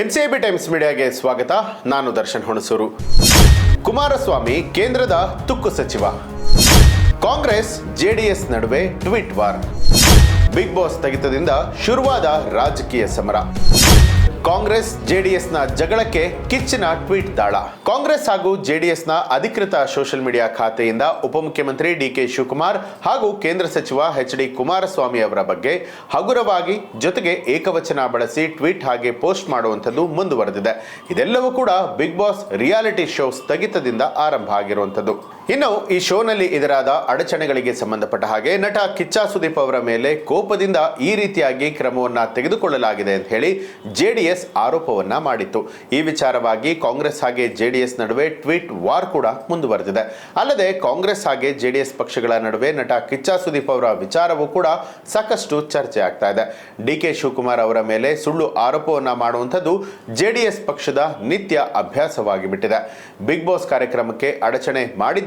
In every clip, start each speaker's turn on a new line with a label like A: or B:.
A: NCB times ಮೀಡಿಯಾಗೆ ಸ್ವಾಗತ. ನಾನು ದರ್ಶನ್ ಹುಣಸೂರು. ಕುಮಾರಸ್ವಾಮಿ ಕೇಂದ್ರದ ತುಕ್ಕು ಸಚಿವ. ಕಾಂಗ್ರೆಸ್, ಜೆಡಿಎಸ್ ನಡುವೆ ಟ್ವೀಟ್ ವಾರ್. ಬಿಗ್ ಬಾಸ್ ಸ್ಥಗಿತದಿಂದ ಶುರುವಾದ ರಾಜಕೀಯ ಸಮರ. ಕಾಂಗ್ರೆಸ್ ಜೆಡಿಎಸ್ನ ಜಗಳಕ್ಕೆ ಕಿಚ್ಚಿನ ಟ್ವೀಟ್ ದಾಳ. ಕಾಂಗ್ರೆಸ್ ಹಾಗೂ ಜೆಡಿಎಸ್ನ ಅಧಿಕೃತ ಸೋಷಿಯಲ್ ಮೀಡಿಯಾ ಖಾತೆಯಿಂದ ಉಪಮುಖ್ಯಮಂತ್ರಿ ಡಿಕೆ ಶಿವಕುಮಾರ್ ಹಾಗೂ ಕೇಂದ್ರ ಸಚಿವ ಎಚ್ ಡಿ ಕುಮಾರಸ್ವಾಮಿ ಅವರ ಬಗ್ಗೆ ಹಗುರವಾಗಿ ಜೊತೆಗೆ ಏಕವಚನ ಬಳಸಿ ಟ್ವೀಟ್ ಹಾಗೆ ಪೋಸ್ಟ್ ಮಾಡುವಂಥದ್ದು ಮುಂದುವರೆದಿದೆ. ಇದೆಲ್ಲವೂ ಕೂಡ ಬಿಗ್ ಬಾಸ್ ರಿಯಾಲಿಟಿ ಶೋ ಸ್ಥಗಿತದಿಂದ ಆರಂಭ ಆಗಿರುವಂಥದ್ದು. ಇನ್ನು ಈ ಶೋನಲ್ಲಿ ಎದುರಾದ ಅಡಚಣೆಗಳಿಗೆ ಸಂಬಂಧಪಟ್ಟ ಹಾಗೆ ನಟ ಕಿಚ್ಚ ಸುದೀಪ್ ಅವರ ಮೇಲೆ ಕೋಪದಿಂದ ಈ ರೀತಿಯಾಗಿ ಕ್ರಮವನ್ನು ತೆಗೆದುಕೊಳ್ಳಲಾಗಿದೆ ಅಂತ ಹೇಳಿ ಜೆ ಡಿ ಎಸ್ ಆರೋಪವನ್ನ ಮಾಡಿತ್ತು. ಈ ವಿಚಾರವಾಗಿ ಕಾಂಗ್ರೆಸ್ ಹಾಗೆ ಜೆಡಿಎಸ್ ನಡುವೆ ಟ್ವೀಟ್ ವಾರ್ ಕೂಡ ಮುಂದುವರೆದಿದೆ. ಅಲ್ಲದೆ ಕಾಂಗ್ರೆಸ್ ಹಾಗೆ ಜೆಡಿಎಸ್ ಪಕ್ಷಗಳ ನಡುವೆ ನಟ ಕಿಚ್ಚ ಸುದೀಪ್ ಅವರ ವಿಚಾರವೂ ಕೂಡ ಸಾಕಷ್ಟು ಚರ್ಚೆ ಆಗ್ತಾ ಇದೆ. ಡಿ ಕೆ ಶಿವಕುಮಾರ್ ಅವರ ಮೇಲೆ ಸುಳ್ಳು ಆರೋಪವನ್ನ ಮಾಡುವಂಥದ್ದು ಜೆಡಿಎಸ್ ಪಕ್ಷದ ನಿತ್ಯ ಅಭ್ಯಾಸವಾಗಿಬಿಟ್ಟಿದೆ. ಬಿಗ್ ಬಾಸ್ ಕಾರ್ಯಕ್ರಮಕ್ಕೆ ಅಡಚಣೆ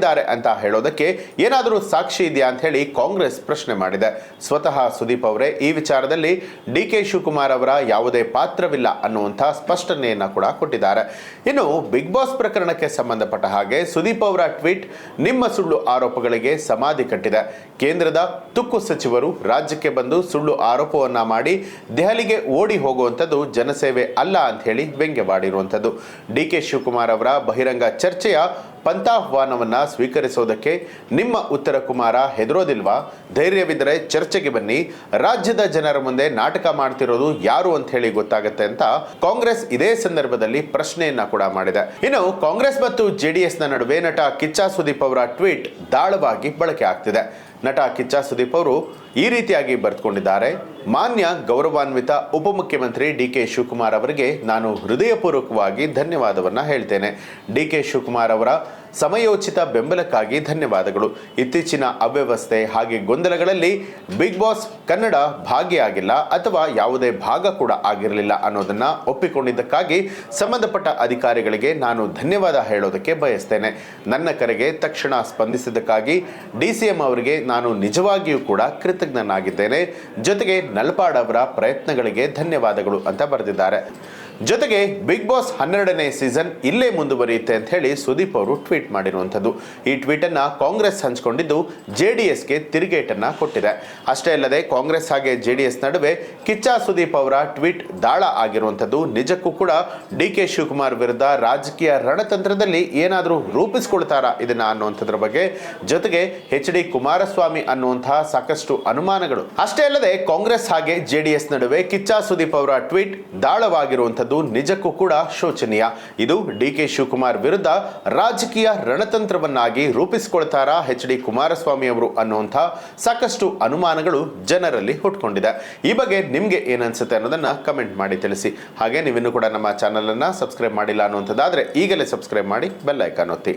A: ಮಾಡಿದ್ದಾರೆ ಅಂತ ಹೇಳೋದಕ್ಕೆ ಏನಾದರೂ ಸಾಕ್ಷಿ ಇದೆಯಾ ಅಂತ ಹೇಳಿ ಕಾಂಗ್ರೆಸ್ ಪ್ರಶ್ನೆ ಮಾಡಿದೆ. ಸ್ವತಃ ಸುದೀಪ್ ಅವರೇ, ಈ ವಿಚಾರದಲ್ಲಿ ಡಿ ಕೆ ಶಿವಕುಮಾರ್ ಅವರ ಯಾವುದೇ ಪಾತ್ರವಿಲ್ಲ ಅನ್ನುವಂಥ ಸ್ಪಷ್ಟನೆಯನ್ನ ಕೂಡ ಕೊಟ್ಟಿದ್ದಾರೆ. ಇನ್ನು ಬಿಗ್ ಬಾಸ್ ಪ್ರಕರಣಕ್ಕೆ ಸಂಬಂಧಪಟ್ಟ ಹಾಗೆ ಸುದೀಪ್ ಅವರ ಟ್ವೀಟ್ ನಿಮ್ಮ ಸುಳ್ಳು ಆರೋಪಗಳಿಗೆ ಸಮಾಧಿ ಕಟ್ಟಿದೆ. ಕೇಂದ್ರದ ತುಕ್ಕು ಸಚಿವರು ರಾಜ್ಯಕ್ಕೆ ಬಂದು ಸುಳ್ಳು ಆರೋಪವನ್ನ ಮಾಡಿ ದೆಹಲಿಗೆ ಓಡಿ ಹೋಗುವಂಥದ್ದು ಜನಸೇವೆ ಅಲ್ಲ ಅಂತ ಹೇಳಿ ವ್ಯಂಗ್ಯವಾಡಿರುವಂಥದ್ದು. ಡಿ ಕೆ ಶಿವಕುಮಾರ್ ಅವರ ಬಹಿರಂಗ ಚರ್ಚೆಯ ಪಂಥಾಹ್ವಾನವನ್ನ ಸ್ವೀಕರಿಸೋದಕ್ಕೆ ನಿಮ್ಮ ಉತ್ತರ ಕುಮಾರ ಹೆದರೋದಿಲ್ವಾ? ಧೈರ್ಯವಿದ್ದರೆ ಚರ್ಚೆಗೆ ಬನ್ನಿ. ರಾಜ್ಯದ ಜನರ ಮುಂದೆ ನಾಟಕ ಮಾಡ್ತಿರೋದು ಯಾರು ಅಂತ ಹೇಳಿ ಗೊತ್ತಾಗುತ್ತೆ ಅಂತ ಕಾಂಗ್ರೆಸ್ ಇದೇ ಸಂದರ್ಭದಲ್ಲಿ ಪ್ರಶ್ನೆಯನ್ನ ಕೂಡ ಮಾಡಿದೆ. ಇನ್ನು ಕಾಂಗ್ರೆಸ್ ಮತ್ತು ಜೆಡಿಎಸ್ನ ನಡುವೆ ನಟ ಕಿಚ್ಚ ಸುದೀಪ್ ಅವರ ಟ್ವೀಟ್ ದಾಳವಾಗಿ ಬಳಕೆ ಆಗ್ತಿದೆ. ನಟ ಕಿಚ್ಚ ಸುದೀಪ್ ಅವರು ಈ ರೀತಿಯಾಗಿ ಬರೆದುಕೊಂಡಿದ್ದಾರೆ ಮಾನ್ಯ ಗೌರವಾನ್ವಿತ ಉಪಮುಖ್ಯಮಂತ್ರಿ ಡಿ ಕೆ ಶಿವಕುಮಾರ್ ಅವರಿಗೆ ನಾನು ಹೃದಯಪೂರ್ವಕವಾಗಿ ಧನ್ಯವಾದವನ್ನು ಹೇಳ್ತೇನೆ. ಡಿ ಕೆ ಶಿವಕುಮಾರ್ ಅವರ ಸಮಯೋಚಿತ ಬೆಂಬಲಕ್ಕಾಗಿ ಧನ್ಯವಾದಗಳು. ಇತ್ತೀಚಿನ ಅವ್ಯವಸ್ಥೆ ಹಾಗೆ ಗೊಂದಲಗಳಲ್ಲಿ ಬಿಗ್ ಬಾಸ್ ಕನ್ನಡ ಭಾಗಿಯಾಗಿಲ್ಲ ಅಥವಾ ಯಾವುದೇ ಭಾಗ ಕೂಡ ಆಗಿರಲಿಲ್ಲ ಅನ್ನೋದನ್ನ ಒಪ್ಪಿಕೊಂಡಿದ್ದಕ್ಕಾಗಿ ಸಂಬಂಧಪಟ್ಟ ಅಧಿಕಾರಿಗಳಿಗೆ ನಾನು ಧನ್ಯವಾದ ಹೇಳೋದಕ್ಕೆ ಬಯಸ್ತೇನೆ. ನನ್ನ ಕರೆಗೆ ತಕ್ಷಣ ಸ್ಪಂದಿಸಿದ್ದಕ್ಕಾಗಿ ಡಿ ಸಿ ಎಂ ಅವರಿಗೆ ನಾನು ನಿಜವಾಗಿಯೂ ಕೂಡ ಕೃತಜ್ಞನಾಗಿದ್ದೇನೆ. ಜೊತೆಗೆ ನಲ್ಪಾಡ್ ಅವರ ಪ್ರಯತ್ನಗಳಿಗೆ ಧನ್ಯವಾದಗಳು ಅಂತ ಬರೆದಿದ್ದಾರೆ. ಜೊತೆಗೆ ಬಿಗ್ ಬಾಸ್ ಹನ್ನೆರಡನೇ ಸೀಸನ್ ಇಲ್ಲೇ ಮುಂದುವರಿಯುತ್ತೆ ಅಂತ ಹೇಳಿ ಸುದೀಪ್ ಅವರು ಟ್ವೀಟ್ ಮಾಡಿರುವಂಥದ್ದು. ಈ ಟ್ವೀಟನ್ನು ಕಾಂಗ್ರೆಸ್ ಹಂಚಿಕೊಂಡಿದ್ದು ಜೆ ಡಿ ಎಸ್ಗೆ ತಿರುಗೇಟನ್ನು ಕೊಟ್ಟಿದೆ. ಅಷ್ಟೇ ಅಲ್ಲದೆ ಕಾಂಗ್ರೆಸ್ ಹಾಗೆ ಜೆ ಡಿ ಎಸ್ ನಡುವೆ ಕಿಚ್ಚಾ ಸುದೀಪ್ ಅವರ ಟ್ವೀಟ್ ದಾಳ ಆಗಿರುವಂಥದ್ದು. ನಿಜಕ್ಕೂ ಕೂಡ ಡಿ ಕೆ ಶಿವಕುಮಾರ್ ವಿರುದ್ಧ ರಾಜಕೀಯ ರಣತಂತ್ರದಲ್ಲಿ ಏನಾದರೂ ರೂಪಿಸ್ಕೊಳ್ತಾರಾ ಇದನ್ನ ಅನ್ನುವಂಥದ್ರ ಬಗ್ಗೆ. ಜೊತೆಗೆ ಎಚ್ ಡಿ ಕುಮಾರಸ್ವಾಮಿ ಅನ್ನುವಂತಹ ಸಾಕಷ್ಟು ಅನುಮಾನಗಳು. ಅಷ್ಟೇ ಅಲ್ಲದೆ ಕಾಂಗ್ರೆಸ್ ಹಾಗೆ ಜೆ ಡಿ ಎಸ್ ನಡುವೆ ಕಿಚ್ಚಾ ಸುದೀಪ್ ಅವರ ಟ್ವೀಟ್ ದಾಳವಾಗಿರುವಂಥದ್ದು ನಿಜಕ್ಕೂ ಕೂಡ ಶೋಚನೀಯ. ಇದು ಡಿ ಕೆ ಶಿವಕುಮಾರ್ ವಿರುದ್ಧ ರಾಜಕೀಯ ರಣತಂತ್ರವನ್ನಾಗಿ ರೂಪಿಸಿಕೊಳ್ತಾರಾ ಎಚ್ ಡಿ ಕುಮಾರಸ್ವಾಮಿ ಅವರು ಅನ್ನುವಂಥ ಸಾಕಷ್ಟು ಅನುಮಾನಗಳು ಜನರಲ್ಲಿ ಹುಟ್ಕೊಂಡಿದೆ. ಈ ಬಗ್ಗೆ ನಿಮಗೆ ಏನನ್ಸುತ್ತೆ ಅನ್ನೋದನ್ನ ಕಮೆಂಟ್ ಮಾಡಿ ತಿಳಿಸಿ. ಹಾಗೆ ನೀವಿನ್ನೂ ಕೂಡ ನಮ್ಮ ಚಾನಲನ್ನು ಸಬ್ಸ್ಕ್ರೈಬ್ ಮಾಡಿಲ್ಲ ಅನ್ನುವಂಥದ್ದಾದರೆ ಈಗಲೇ ಸಬ್ಸ್ಕ್ರೈಬ್ ಮಾಡಿ ಬೆಲ್ ಐಕಾನ್ ಒತ್ತಿ.